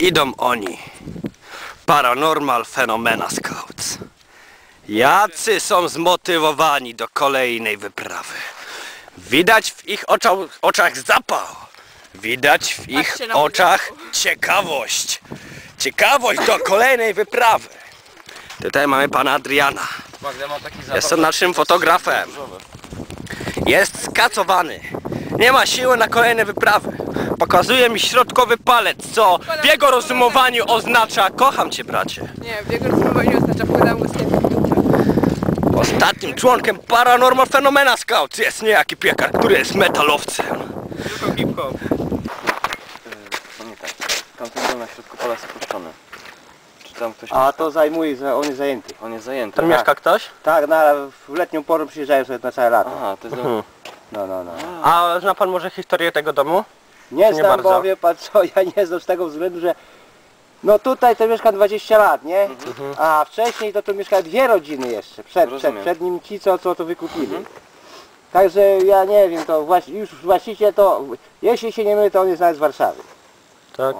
Idą oni. Paranormal Phenomena Scouts. Jacy są zmotywowani do kolejnej wyprawy. Widać w ich oczach, oczach zapał. Widać w ich oczach ciekawość. Ciekawość do kolejnej wyprawy. Tutaj mamy pana Adriana. Jestem naszym fotografem. Jest skacowany. Nie ma siły na kolejne wyprawy. Pokazuje mi środkowy palec, co w jego rozumowaniu oznacza kocham cię bracie. Nie, w jego rozumowaniu oznacza w dupę. Ostatnim członkiem Paranormal Phenomena Scouts jest niejaki piekar, który jest metalowcem. Tylko hip-hop. Nie tak. Tamten dom na środku pola jest opuszczony. Czy tam ktoś... A to zajmuje, że on jest zajęty. On jest zajęty. Tam mieszka ktoś? Tak, na, w letnią porę przyjeżdżają sobie na całe lato. Aha, to jest... Mhm. No, no, no. A zna pan może historię tego domu? Nie znam, bardzo. bo wie pan co, ja nie znam z tego względu, że no tutaj to mieszka 20 lat, nie? A wcześniej to tu mieszkały dwie rodziny jeszcze, przed, przed, Rozumiem. przed nim ci, co, co to wykupili. Także ja nie wiem, to właś, już właściciel to, jeśli się nie mylę, to on jest nawet z Warszawy. Tak.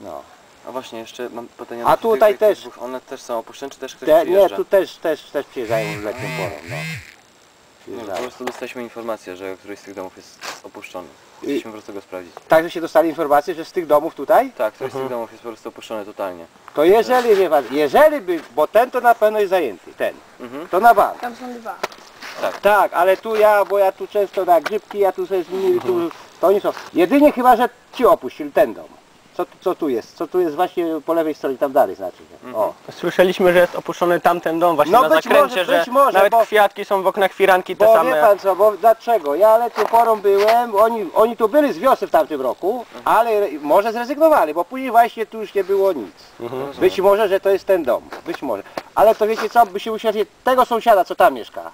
No. A właśnie, jeszcze mam pytanie... A tutaj też. One też są opuszczone, czy też ktoś Te, nie, przyjeżdża? tu też, też, też przyjeżdżają w letnią porą, no. Nie, po prostu dostaliśmy informację, że któryś z tych domów jest opuszczony. Chcieliśmy po prostu go sprawdzić. Także się dostali informację, że z tych domów tutaj, Tak, któryś z tych domów jest po prostu opuszczony totalnie. to jeżeli, wie pan, jeżeli by, bo ten to na pewno jest zajęty, ten, Mhm. to na bank. Tam są dwa. Tak, ale tu ja, bo ja tu często na grzybki, ja tu sobie z nimi, tu, Mhm. to oni są. Jedynie chyba, że ci opuścili ten dom. Co, tu- co tu jest? Co tu jest właśnie po lewej stronie, tam dalej znaczy. Że. O. Słyszeliśmy, że jest opuszczony tamten dom właśnie No na być zakręcie, może, że być może, nawet bo- kwiatki są w oknach firanki te Bo wie same. pan co, bo dlaczego? Ja letnią porą byłem, oni, oni tu byli z wiosny w tamtym roku, Mhm. ale może zrezygnowali, bo później właśnie tu już nie było nic. Mhm. Być może, że to jest ten dom, być może. Ale to wiecie co, by się usiadli tego sąsiada, co tam mieszka.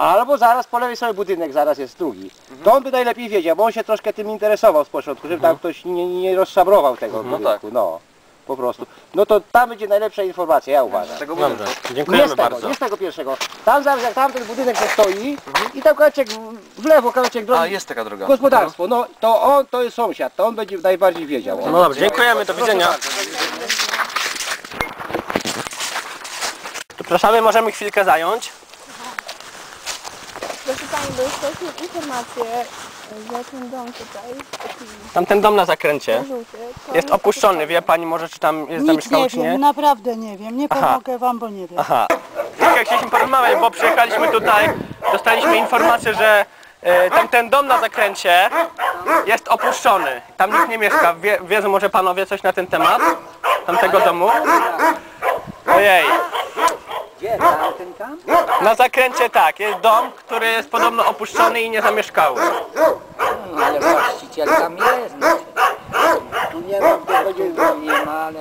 Albo zaraz po lewej stronie budynek, zaraz jest drugi. Mhm. To on by najlepiej wiedział, bo on się troszkę tym interesował z początku, żeby tam ktoś nie, nie rozszabrował tego Mhm. No budynku. No, po prostu. No to tam będzie najlepsza informacja, ja uważam. Tego Dobrze, budynku. Nie dziękujemy z tego, bardzo. nie z tego pierwszego. Tam zaraz jak tamten budynek to stoi i tam kawałeczek w- w lewo, kawałeczek A, drogi, jest taka droga. gospodarstwo, no to on to jest sąsiad, to on będzie najbardziej wiedział. No dobrze, dziękujemy, do widzenia. Przepraszamy, możemy chwilkę zająć. Proszę Pani, bo dostaliśmy informację, że ten dom tutaj, taki Tamten dom na zakręcie żółty, to jest opuszczony. Wie pani może, czy tam jest Nic zamieszkało, nie czy nie? wiem, naprawdę nie wiem. Nie Aha. pomogę wam, bo nie wiem. Aha. Trochę chcieliśmy porozmawiać, bo przyjechaliśmy tutaj, dostaliśmy informację, że e, tamten dom na zakręcie jest opuszczony. Tam nikt nie mieszka. Wie, wiedzą może panowie coś na ten temat? Tamtego domu? Ojej. Gdzie, ten tam? Na zakręcie tak, jest dom, który jest podobno opuszczony i niezamieszkały. Ale właściciel tam jest, no, nie ma, to będzie... nie ma, ale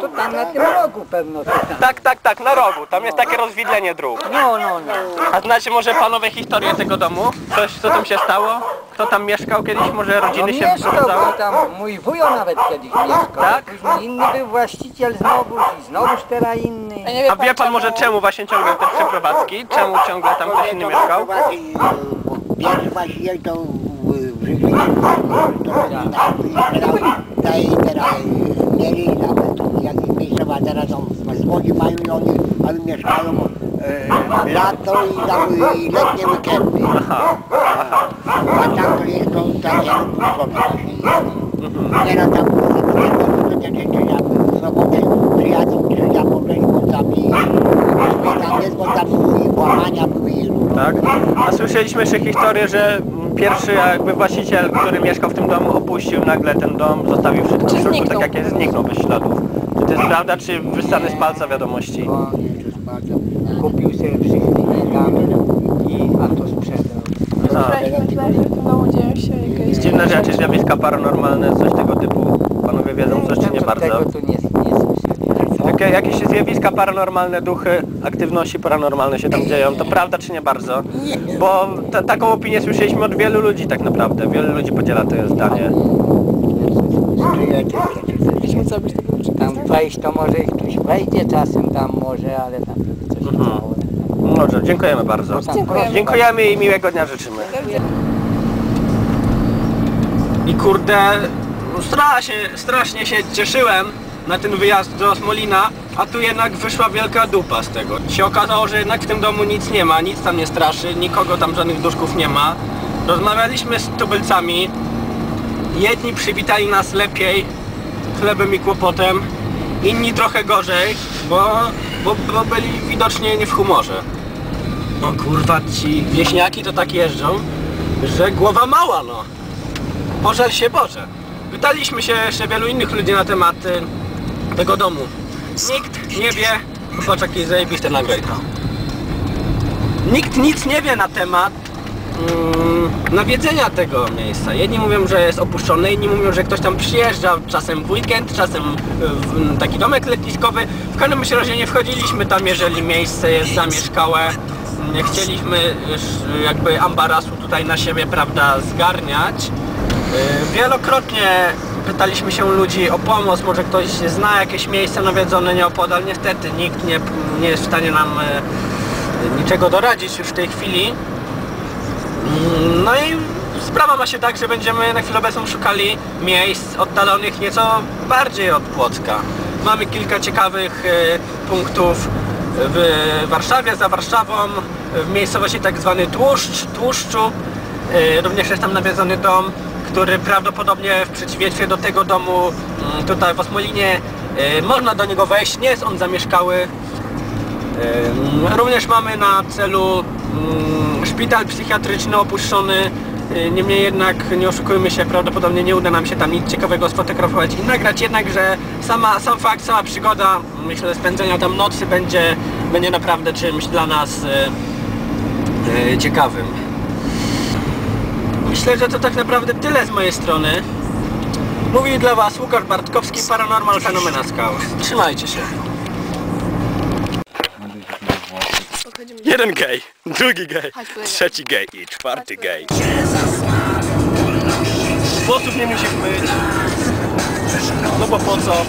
to tam na tym rogu pewno to tam. Tak, tak, tak, na rogu. Tam jest takie rozwidlenie dróg. No, no, no. A znacie może panowie historię tego domu? Coś, co tam się stało? Kto tam mieszkał kiedyś? Może No rodziny się mieszkał, przeprowadzały? bo tam mój wujo nawet kiedyś mieszkał. Tak? Później inny był właściciel znowuż i znowuż teraz inny. A nie wie A wie pan może czemu właśnie ciągle te przeprowadzki? Czemu ciągle tam ktoś inny mieszkał? Pierwszy właściciel to w daje teraz mieli nawet jakieś miejscowa teraz są z Łodzi mają i oni ale mieszkają e, lato i, tam, i letnie weekendy. A tam to jest to opuszczone właśnie. Nieraz tam w sobotę przyjadą, czy ja może i bo tam jest, bo tam były i włamania były. Tak? A słyszeliśmy jeszcze historię, że pierwszy jakby właściciel, który mieszkał w tym domu, opuścił nagle ten dom, zostawił wszystko w środku, tak jak jest, zniknął bez śladów. Czy to jest prawda, czy wystany z palca wiadomości? Kupił sobie wszystkie tam i a to sprzedał. Dziwne rzeczy, zjawiska paranormalne, coś tego typu. Panowie wiedzą coś, czy nie bardzo? Tego tu nie, nie słyszeli. Jakie, jakieś zjawiska paranormalne, duchy, aktywności paranormalne się tam dzieją, to prawda czy nie bardzo? Bo ta, taką opinię słyszeliśmy od wielu ludzi tak naprawdę. Wielu ludzi podziela to zdanie. Co byś. Tam wejść to może i ktoś wejdzie czasem tam może, ale tam coś Mhm. stało. Dobrze, dziękujemy bardzo. Dziękujemy. Dziękujemy i miłego dnia życzymy. I kurde, strasznie, strasznie się cieszyłem, na ten wyjazd do Smolina, a tu jednak wyszła wielka dupa z tego. Się okazało, że jednak w tym domu nic nie ma, nic tam nie straszy, nikogo tam żadnych duszków nie ma. Rozmawialiśmy z tubylcami, jedni przywitali nas lepiej, chlebem i kłopotem, inni trochę gorzej, bo, bo, bo byli widocznie nie w humorze. No kurwa, ci wieśniaki to tak jeżdżą, że głowa mała no. Pożal się Boże. Pytaliśmy się jeszcze wielu innych ludzi na temat y, tego domu. Nikt nie wie, popatrz jakieś zajebiste nagrajka. Nikt nic nie wie na temat mm, nawiedzenia tego miejsca. Jedni mówią, że jest opuszczone, inni mówią, że ktoś tam przyjeżdża czasem w weekend, czasem w taki domek letniskowy. W każdym razie nie wchodziliśmy tam, jeżeli miejsce jest zamieszkałe. Nie chcieliśmy jakby ambarasu tutaj na siebie, prawda, zgarniać. Yy, Wielokrotnie pytaliśmy się ludzi o pomoc, może ktoś zna jakieś miejsce nawiedzone nieopodal. Niestety nikt nie, nie jest w stanie nam e, niczego doradzić już w tej chwili. No i sprawa ma się tak, że będziemy na chwilę obecną szukali miejsc oddalonych nieco bardziej od Płocka. Mamy kilka ciekawych e, punktów w Warszawie, za Warszawą, w miejscowości tak zwany Tłuszcz, Tłuszczu. E, Również jest tam nawiedzony dom, który prawdopodobnie w przeciwieństwie do tego domu mm, tutaj w Osmolinie e, można do niego wejść, nie jest on zamieszkały. Em, Również mamy na celu mm, szpital psychiatryczny opuszczony. Y, Niemniej jednak nie oszukujmy się, prawdopodobnie nie uda nam się tam nic ciekawego sfotografować i nagrać, jednakże sama, sam fakt, sama przygoda, myślę, spędzenia tam nocy będzie, będzie naprawdę czymś dla nas ciekawym. Myślę, że to tak naprawdę tyle z mojej strony. Mówił dla Was Łukasz Bartkowski, Paranormal Fenomena Scout. Trzymajcie się. Jeden gej, drugi gej, trzeci gej i czwarty gej. Włosów nie musisz myć. No bo po co?